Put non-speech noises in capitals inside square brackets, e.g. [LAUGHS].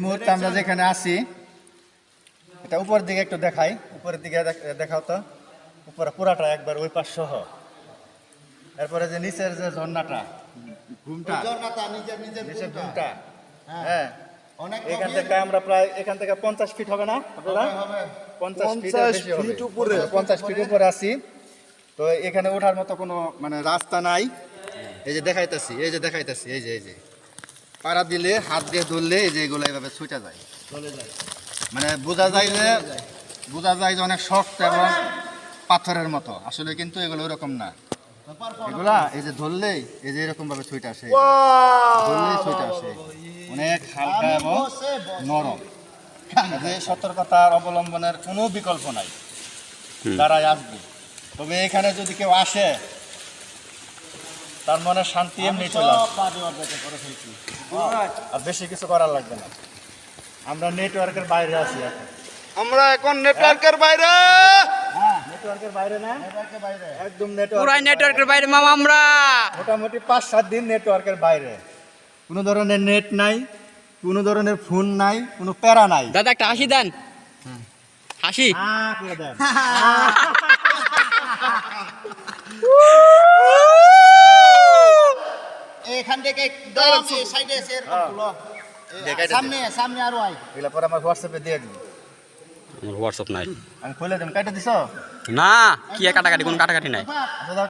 মুহূর্তে আমরা যেখানে আছি এটা উপরের দিকে একটু দেখাই। উপরের দিকে দেখ- দেখাও তো। উপরে পুরাটা একবার ওই পাশ সহ। এরপরে যে নিচের যে ঝর্ণাটা ঘুমটা। ঝর্ণাটা নিজের নিজের নিচের ঘুমটা। হ্যাঁ। অনেক এখান থেকে আমরা প্রায় এখান থেকে পঞ্চাশ ফিট হবে না আপনারা। পঞ্চাশ ফিট 50 বেশি হবে। ফিট উপরে। পঞ্চাশ ফিট উপরে আছি। তো এখানে ওঠার মতো কোনো মানে রাস্তা নাই। এই যে দেখাইতেছি এই যে দেখাইতেছি এই যে এই যে। পাড়া দিলে হাত দিয়ে ধরলে এই যে এগুলো এইভাবে ছুটে যায়। মানে বোঝা যায় যে বোঝা যায় যে অনেক শক্ত এবং পাথরের মতো। আসলে কিন্তু এগুলো ওরকম না। এগুলা এই যে ধরলেই এই যে এরকম ভাবে ছুটে আসে। ধরলেই ছুটে আসে। অনেক হালকা এবং। নরম। যে সতর্কতার অবলম্বনের কোনো বিকল্প নাই। তারাই আসবে। তবে এখানে যদি কেউ আসে তার মনে শান্তি এমনি চলে। আর বেশি কিছু করার লাগবে না। আমরা নেটওয়ার্কের বাইরে আছি এখন। আমরা এখন নেটওয়ার্কের বাইরে। নেটওয়ার্কের বাইরে না? একদম নেটওয়ার্ক নেটওয়ার্কের বাইরে। মামা আমরা। মোটামুটি পাঁচ সাত দিন নেটওয়ার্কের বাইরে। কোনো ধরনের নেট নাই কোনো ধরনের ফোন নাই কোনো প্যারা নাই। দাদা একটা হাসি দেন। হাসি। করে দেন। [LAUGHS] এখান থেকে একদম এই সাইডে এসে এরকম তুলো। দে। সামনে সামনে আরও আয়। এগুলা পরে আমার হোয়াটসঅ্যাপে দিয়ে দিবি। হোয়াটসঅ্যাপ নাই। আমি খুলে দেব। কাটা দিছ? না কি কাটাকাটি? কোন কাটাকাটি নাই।